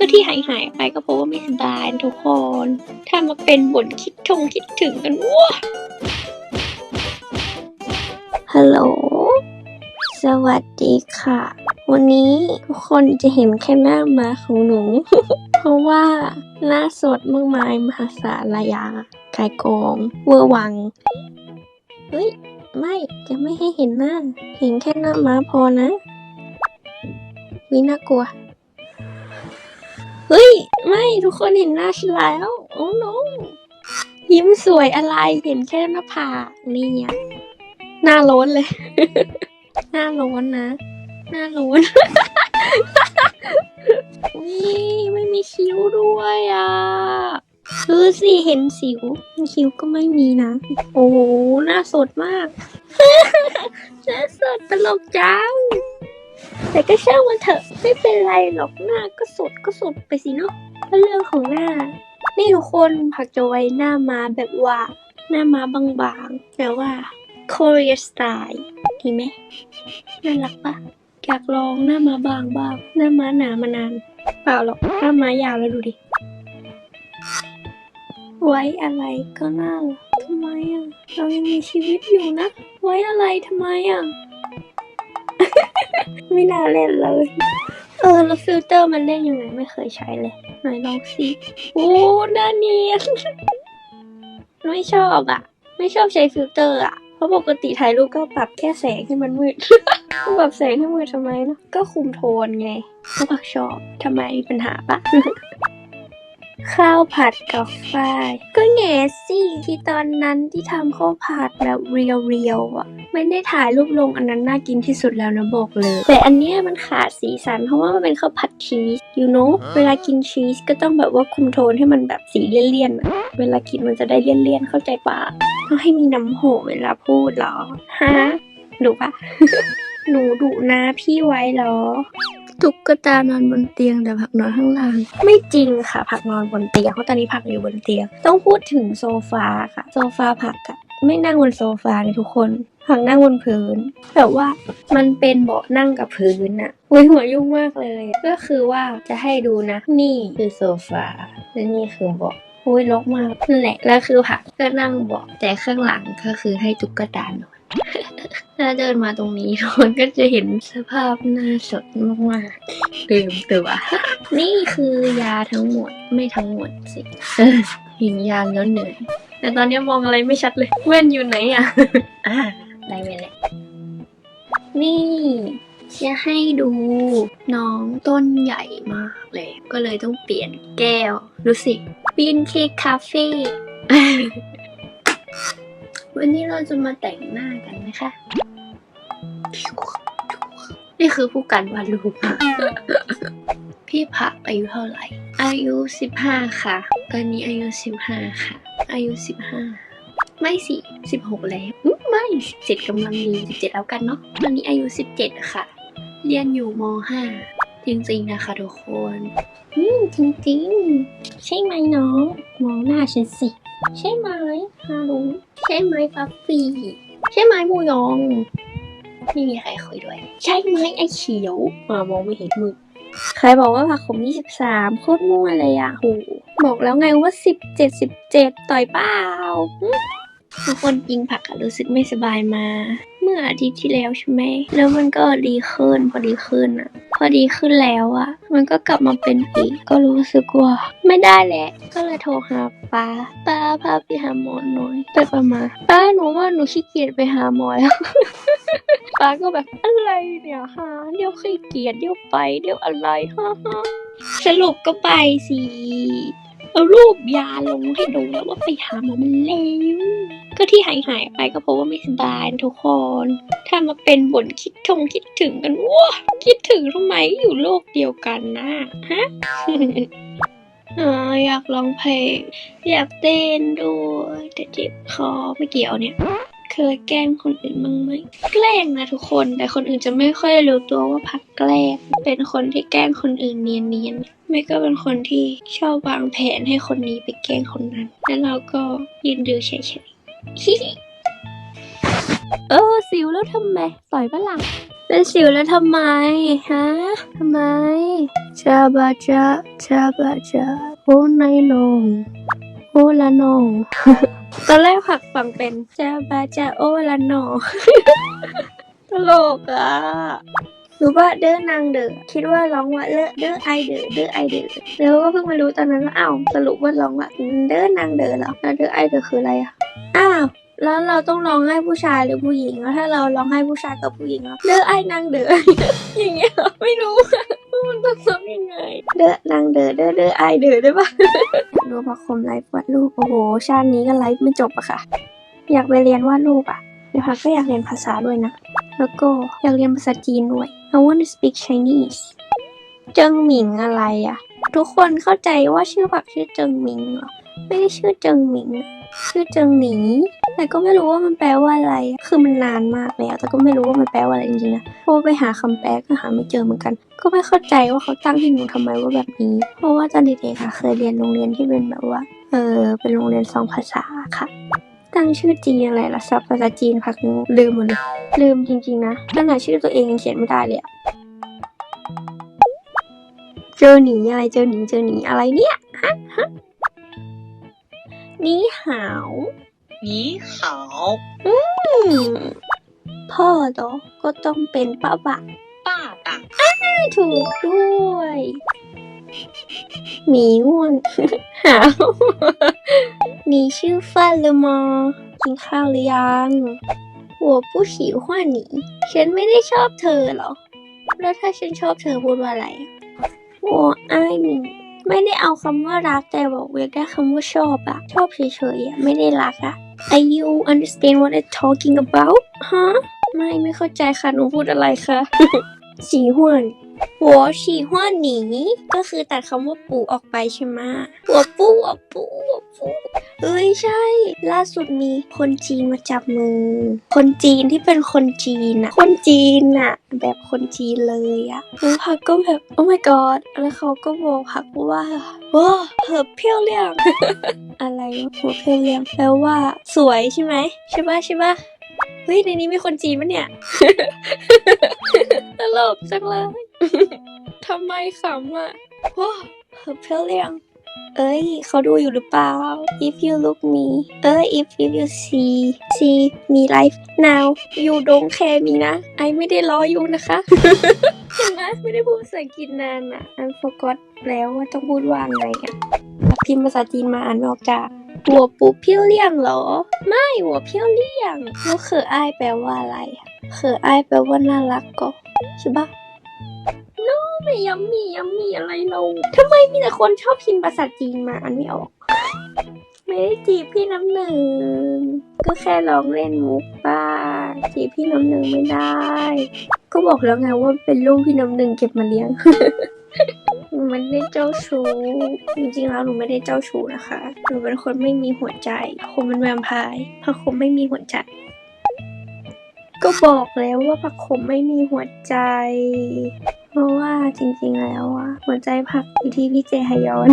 ก็ที่หายหายไปก็เพราะว่าไม่สบายทุกคน ถ้ามาเป็นบ่นคิดทงคิดถึงกันว้าฮัลโหล สวัสดีค่ะ วันนี้ทุกคนจะเห็นแค่หน้ามาของหนู เพราะว่าหน้าสดมากมายมหาศาลายากายกองเวอร์วัง เฮ้ย ไม่จะไม่ให้เห็นหน้า เห็นแค่หน้าม้าพอนะวิน่ากลัว เฮ้ย ไม่ทุกคนเห็นหน้าฉันแล้ว โอ้ no ยิ้มสวยอะไรเห็นแค่หน้าผากนี่ไงหน้าโล้นเลย หน้าโล้นนะ หน้าโล้นนี่ไม่มีคิ้วด้วยอะคือสิเห็นสิว คิ้วก็ไม่มีนะ โอ้หหน้าสดมาก หน้าสดตลกจัง แต่ก็ช่างมันเถอะไม่เป็นไรหรอกหน้าก็สดก็สดไปสิเนาะเรื่องของหน้า นี่ทุกคนผักจะไว้หน้ามาแบบว่า หน้ามาบางๆแต่ว่า Korea style ดีไหมน่ารักปะอยากลองหน้ามาบางบ้างหน้ามาหนามานานเปล่าหรอกหน้ามายาวแล้วดูดิ ไว้อะไรก็น่ารักทำไมอะ เรายังมีชีวิตอยู่นะ ไว้อะไรทำไมอะ ไม่น่าเล่นเลย เออ แล้วฟิลเตอร์มันเล่นยังไงไม่เคยใช้เลยไหนลองสิโอ้หน้าเนียนไม่ชอบอะ ไม่ชอบใช้ฟิลเตอร์อะเพราะปกติถ่ายรูปก็ปรับแค่แสงให้มันมืดก็ปรับแสงให้มืดทำไมเนาะก็คุมโทนไงก็บอกชอบทำไมมีปัญหาปะ ข้าวผัดกับฝ้าย ก็แง่สิที่ตอนนั้นที่ทำข้าวผัดแบบเรียวๆอะ ไม่ได้ถ่ายรูปลงอันนั้นน่ากินที่สุดแล้วนะบอกเลย แต่อันเนี้ยมันขาดสีสันเพราะว่ามันเป็นข้าวผัดชีส you know เวลากินชีสก็ต้องแบบว่าคุมโทนให้มันแบบสีเลี่ยนๆอะเวลากินมันจะได้เลี่ยนๆเข้าใจปะต้องให้มีน้ำโหเวลาพูดเหรอฮะดุปะ หนูดุนะพี่ไว้เหรอ ตุ๊กตานอนบนเตียงแต่ผักนอนข้างล่าง ไม่จริงค่ะ ผักนอนบนเตียงเพราะตอนนี้ผักอยู่บนเตียง ต้องพูดถึงโซฟาค่ะ โซฟาผักอะไม่นั่งบนโซฟาเลยทุกคนผักนั่งบนพื้นแต่ว่ามันเป็นเบาะนั่งกับพื้นอะอุ้ยหัวยุ่งมากเลย ก็คือว่าจะให้ดูนะ นี่คือโซฟาและนี่คือเบาะอุ้ยลกมากนั่นแหละแล้วคือผักก็นั่งเบาะแต่ข้างหลังก็คือให้ตุ๊กตานอน ถ้าเดินมาตรงนี้ทุกคนก็จะเห็นสภาพหน้าสดมากๆลืมตัว นี่คือยาทั้งหมดไม่ทั้งหมดสิเห็นยาแล้วเหนื่อย แต่ตอนนี้มองอะไรไม่ชัดเลยแว่นอยู่ไหนอะอ่าได้เวลานี่จะให้ดูน้องต้นใหญ่มากเลย ก็เลยต้องเปลี่ยนแก้ว ดูสิปีนเค้กคาเฟ่วันนี้เราจะมาแต่งหน้ากันนะคะ นี่คือผู้กันวาดรูปพี่ผักอายุเท่าไหร่ อายุสิบห้าค่ะ ตอนนี้อายุสิบห้าค่ะ อายุสิบห้าไม่สิสิบหกแล้วอือไม่สิบเจ็ดกำลังดีสิบเจ็ดแล้วกันเนาะตอนนี้อายุสิบเจ็ดค่ะ เรียนอยู่มห้าจริงๆนะคะทุกคนอืมจริงๆ ใช่ไหมน้อง มองหน้าฉันสิ ใช่ไหมฮารุใช่ไหมฟัฟฟี่ใช่ไหมมูยอง ไม่มีใครคุยด้วย ใช่ไหมไอเขียวมามองไม่เห็นมือใครบอกว่าผักขม 23 โคตรมั่วเลยอะโหบอกแล้วไงว่า 17 17 ต่อยเปล่าทุกคนกินผักอะรู้สึกไม่สบายมา เมื่ออาทิตย์ที่แล้วใช่ไหม แล้วมันก็ดีขึ้นพอดีขึ้นอะพอดีขึ้นแล้วอะมันก็กลับมาเป็นอีก ก็รู้สึกว่าไม่ได้แหละ ก็เลยโทรหาป้า ป้าพาไปหาหมอหน่อย ไปประมาณป้าหนูว่าหนูขี้เกียจไปหาหมอแล้ว ป้าก็แบบอะไรเนี่ยฮะเดี๋ยวขี้เกียจเดี๋ยวไปเดี๋ยวอะไรฮ่าฮ่าสรุปก็ไปสิเอารูปยาลงให้ดูแล้วว่าไปหาหมอมันแล้ว ก็ที่หายหายไปก็เพราะว่าไม่สบายทุกคน ถ้ามาเป็นบ่นคิดทงคิดถึงกันว้าคิดถึงทำไมอยู่โลกเดียวกันนะฮะออยากร้องเพลง อยากเต้นด้วยแต่เจ็บคอไม่เกี่ยวเนี่ย เคยแกล้งคนอื่นบ้างไหมแกล้งนะทุกคน แต่คนอื่นจะไม่ค่อยรู้ตัวว่าพักแกล้ง เป็นคนที่แกล้งคนอื่นเนียนๆไม่ก็เป็นคนที่ชอบวางแผนให้คนนี้ไปแกล้งคนนั้น แล้วเราก็ยืนดูเฉยๆเออสิวแล้วทำไมปล่อยปะล่ะเป็นสิวแล้วทำไมฮะทำไมชาบาจาชาบาจาโอไนโนงโอลาโนง ตอนแรกผักฟังเป็นจาบาจาโอลาโนตลกอะหรือว่าเด้อนางเด้อคิดว่าร้องว่าเลอะเด้อไอเด้อเด้อไอเด้อแล้วก็เพิ่งมารู้ตอนนั้นว่าอ้าวสรุปว่าร้องว่าเด้อนางเด้อเหรอแล้วเด้อไอเด้อคืออะไรอะอ้าวแล้วเราต้องร้องให้ผู้ชายหรือผู้หญิงแล้วถ้าเราร้องให้ผู้ชายกับผู้หญิงแล้วเด้อไอนางเด้ออย่างเงี้ยไม่รู้ว่ามันต้องร้องยังไง เด้อนางเด้อเด้อเด้อไอเด้อได้ปะ ดูพระคมไลฟ์วาดรูปโอ้โห ชาตินี้ก็ไลฟ์ไม่จบอะค่ะ อยากไปเรียนวาดรูปอะเดี๋ยวพักก็อยากเรียนภาษาด้วยนะ แล้วก็อยากเรียนภาษาจีนด้วย I want to speak Chinese เจิงหมิงอะไรอะทุกคนเข้าใจว่าชื่อผักชื่อเจิงหมิงเหรอ ไม่ได้ชื่อเจิงหมิงนะ ชื่อเจิงหนีแต่ก็ไม่รู้ว่ามันแปลว่าอะไร คือมันนานมากแล้วแต่ก็ไม่รู้ว่ามันแปลว่าอะไรจริงๆนะเพราะไปหาคำแปลก็หาไม่เจอเหมือนกัน ก็ไม่เข้าใจว่าเขาตั้งให้หนูทำไมว่าแบบนี้ เพราะว่าตอนเด็กๆค่ะเคยเรียนโรงเรียนที่เป็นแบบว่า เออเป็นโรงเรียนสองภาษาค่ะตั้งชื่อจีนอะไรล่ะศัพท์ภาษาจีนพักนึงลืมหมดเลยลืมจริงๆนะขนาดชื่อตัวเองยังเขียนไม่ได้เลยอะเจอหนีอะไรเจอหนีเจอหนีอะไรเนี่ยฮะฮะ นี่หาว 你好， อืมพ่อโตก็ต้องเป็นป้าบะ 爸爸。 ถูกด้วยหมีง่วง หาว 你吃饭了吗กินข้าวหรือยัง我不喜欢你ฉันไม่ได้ชอบเธอเหรอ แล้วถ้าฉันชอบเธอพูดว่าอะไรอะ我爱你 ไม่ได้เอาคำว่ารักแต่บอกเวกได้คำว่าชอบอะชอบเฉยๆอะไม่ได้รักอะ Are you understand what I'm talking about ฮะไม่ไม่เข้าใจค่ะหนูพูดอะไรคะ สีหวน หัวฉี่ห้วนหนีก็คือตัดคำว่าปูออกไปใช่ไหมหัวปูหัวปูหัวปูเอ้ยใช่ ล่าสุดมีคนจีนมาจับมือ คนจีนที่เป็นคนจีนอะคนจีนอะแบบคนจีนเลยอะแล้วพักก็แบบโอ้ my god แล้วเขาก็บอกพักว่าว้าเหอเพี้ยวเลี่ยงอะไรหัวเพี้ยวเลี่ยงแปลว่า สวยใช่ไหมใช่ปะใช่ปะเฮ้ยในนี้มีคนจีนปะเนี่ยตลกจังเลย ทำไมขำอะว้าเฮอเพลเลียงเอ้ยเขาดูอยู่หรือเปล่า if you look me เอ้ย if you see see me life now you don't care me นะ ไอไม่ได้รออยู่นะคะเห็นไหมไม่ได้พูดภาษาอังกฤษนานอะ I forgot แล้วว่าต้องพูดว่าไงอะพิมพ์ภาษาจีนมาอ่านไม่ออกจ้ะหัวปูเพี้ยวเลี่ยงเหรอ ไม่หัวเพี้ยวเลี่ยงแล้วเขออ้ายแปลว่าอะไรอะเขออ้ายแปลว่าน่ารักก็ใช่ปะ ไม่ยัมมี่ยัมมี่อะไรเราทำไมมีแต่คนชอบพิมพ์ภาษาจีนมาอ่านไม่ออก ไม่ได้จีบพี่น้ำหนึ่ง ก็แค่ลองเล่นมุกบ้างจีบพี่น้ำหนึ่งไม่ได้ ก็บอกแล้วไงว่าเป็นลูกพี่น้ำหนึ่งเก็บมาเลี้ยงหนูไม่ได้เจ้าชู้ จริงๆแล้วหนูไม่ได้เจ้าชู้นะคะ หนูเป็นคนไม่มีหัวใจคงเป็นแวมไพร์เพราะคงไม่มีหัวใจ ก็บอกแล้วว่าผักขมไม่มีหัวใจ ริง ๆ แล้วอะหัวใจผักอยู่ที่พี่เจฮยอน